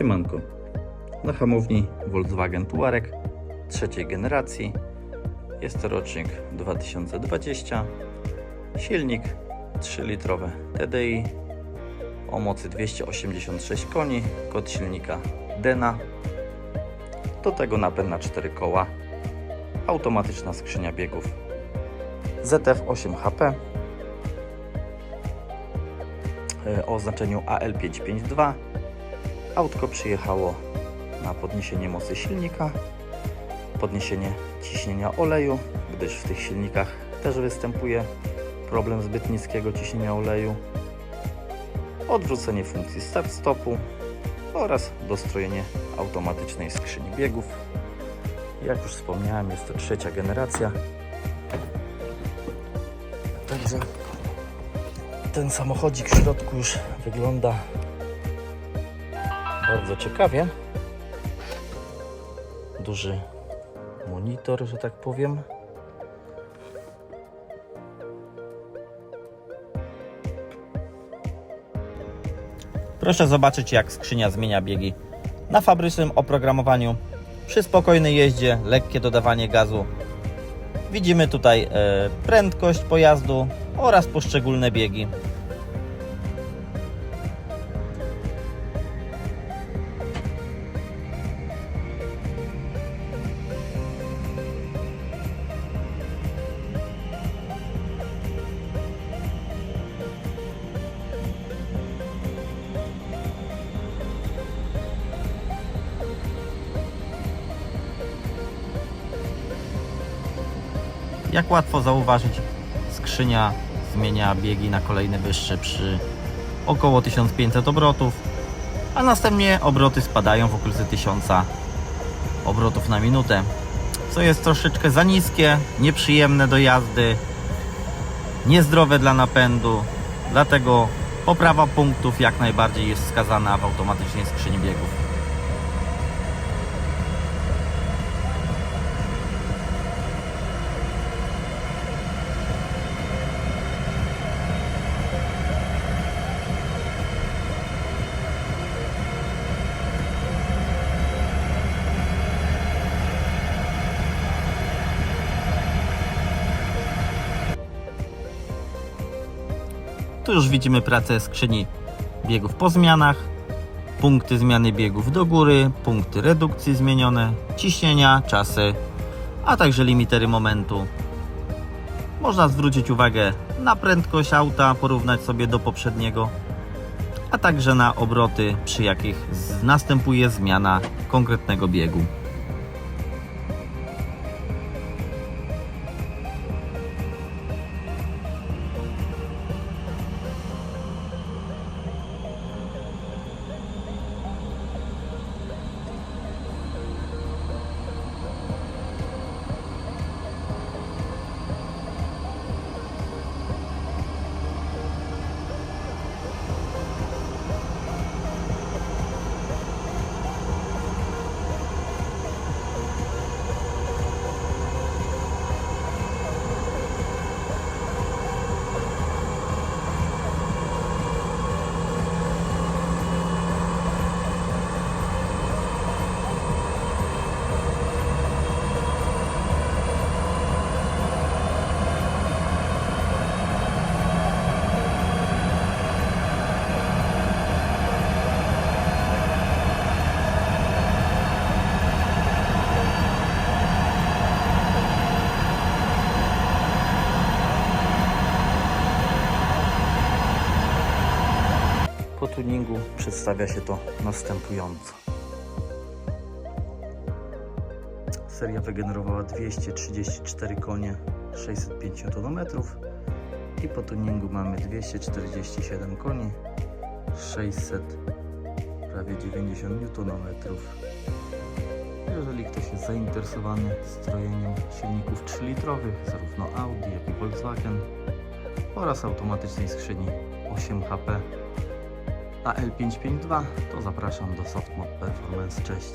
Siemanko. Na hamowni Volkswagen Touareg trzeciej generacji. Jest to rocznik 2020. Silnik 3-litrowy TDI o mocy 286 koni. Kod silnika Dena. Do tego napęd na 4 koła. Automatyczna skrzynia biegów. ZF 8 HP e, o oznaczeniu AL552 Autko przyjechało na podniesienie mocy silnika, podniesienie ciśnienia oleju, gdyż w tych silnikach też występuje problem zbyt niskiego ciśnienia oleju, odwrócenie funkcji start-stopu oraz dostrojenie automatycznej skrzyni biegów. Jak już wspomniałem, jest to trzecia generacja. Także ten samochodzik w środku już wygląda bardzo ciekawie. Duży monitor, że tak powiem. Proszę zobaczyć jak skrzynia zmienia biegi na fabrycznym oprogramowaniu. Przy spokojnej jeździe, lekkie dodawanie gazu. Widzimy tutaj e, prędkość pojazdu oraz poszczególne biegi. Jak łatwo zauważyć, skrzynia zmienia biegi na kolejne wyższe przy około 1500 obrotów, a następnie obroty spadają w okolicy 1000 obrotów na minutę, co jest troszeczkę za niskie, nieprzyjemne do jazdy, niezdrowe dla napędu, dlatego poprawa punktów jak najbardziej jest wskazana w automatycznej skrzyni biegów. Tu już widzimy pracę skrzyni biegów po zmianach, punkty zmiany biegów do góry, punkty redukcji zmienione, ciśnienia, czasy, a także limitery momentu. Można zwrócić uwagę na prędkość auta, porównać sobie do poprzedniego, a także na obroty, przy jakich następuje zmiana konkretnego biegu. Po tuningu przedstawia się to następująco. Seria wygenerowała 234 konie, 605 Nm i po tuningu mamy 247 koni, 600 prawie 90 Nm. Jeżeli ktoś jest zainteresowany strojeniem silników 3-litrowych, zarówno Audi, jak i Volkswagen oraz automatycznej skrzyni 8 HP AL552, to zapraszam do Softmod Performance. Cześć.